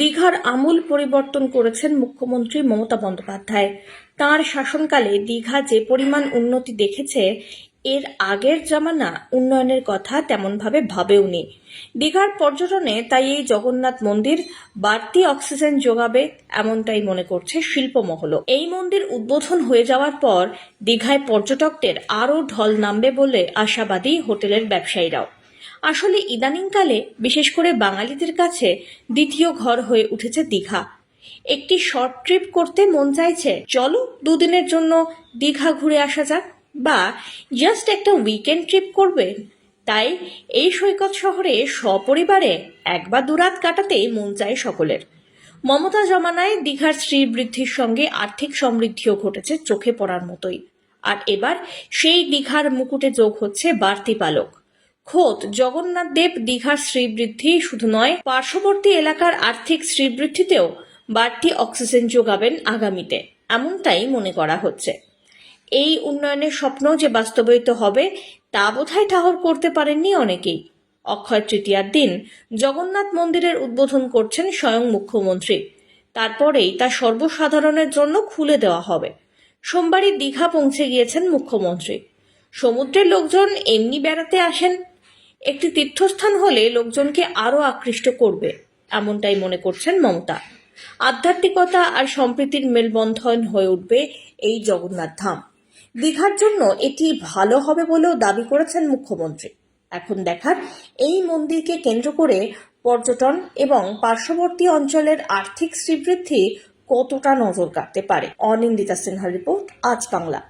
দীঘার আমূল পরিবর্তন করেছেন মুখ্যমন্ত্রী মমতা বন্দ্যোপাধ্যায়। তাঁর শাসনকালে দীঘা যে পরিমাণ উন্নতি দেখেছে, এর আগের জামানা উন্নয়নের কথা তেমনভাবে ভাবেওনি দীঘার পর্যটনে তাই এই জগন্নাথ মন্দির বাড়তি অক্সিজেন যোগাবে এমনটাই মনে করছে শিল্পমহলও এই মন্দির উদ্বোধন হয়ে যাওয়ার পর দীঘায় পর্যটকদের আরও ঢল নামবে বলে আশাবাদী হোটেলের ব্যবসায়ীরাও। আসলে ইদানিংকালে, বিশেষ করে বাঙালিদের কাছে, দ্বিতীয় ঘর হয়ে উঠেছে দীঘা। একটি শর্ট ট্রিপ করতে মন চাইছে, চলো দুদিনের জন্য দীঘা ঘুরে আসা যাক, বা জাস্ট একটা উইকেন্ড ট্রিপ করবে। তাই এই সৈকত শহরে সপরিবারে এক বা দুরাত কাটাতে মন চায় সকলের। মমতা জমানায় দীঘার শ্রীবৃদ্ধির সঙ্গে আর্থিক সমৃদ্ধিও ঘটেছে চোখে পড়ার মতোই। আর এবার সেই দীঘার মুকুটে যোগ হচ্ছে বাড়তি পালক। খোদ জগন্নাথ দেব দীঘার শ্রীবৃদ্ধি শুধু নয়, পার্শ্ববর্তী এলাকার আর্থিক শ্রীবৃদ্ধিতেও বাড়তি অক্সিজেন যোগাবেন আগামীতে, এমনটাই মনে করা হচ্ছে। এই উন্নয়নের স্বপ্ন যে বাস্তবায়িত হবে, তা বোধহয় ঠাহর করতে পারেননি অনেকেই। অক্ষয় তৃতীয়ার দিন জগন্নাথ মন্দিরের উদ্বোধন করছেন স্বয়ং মুখ্যমন্ত্রী। তারপরেই তা সর্বসাধারণের জন্য খুলে দেওয়া হবে। সোমবারই দীঘা পৌঁছে গিয়েছেন মুখ্যমন্ত্রী। সমুদ্রের লোকজন এমনি বেড়াতে আসেন একটি তীর্থস্থান হলে লোকজনকে আরও আকৃষ্ট করবে, এমনটাই মনে করছেন মমতা। আধ্যাত্মিকতা আর সম্প্রীতির মেলবন্ধন হয়ে উঠবে এই জগন্নাথ ধাম। দীঘার জন্য এটি ভালো হবে বলেও দাবি করেছেন মুখ্যমন্ত্রী। এখন দেখার, এই মন্দিরকে কেন্দ্র করে পর্যটন এবং পার্শ্ববর্তী অঞ্চলের আর্থিক শ্রীবৃদ্ধি কতটা নজর কাটতে পারে? অনিন্দিতা সিনহার রিপোর্ট, আজ বাংলা।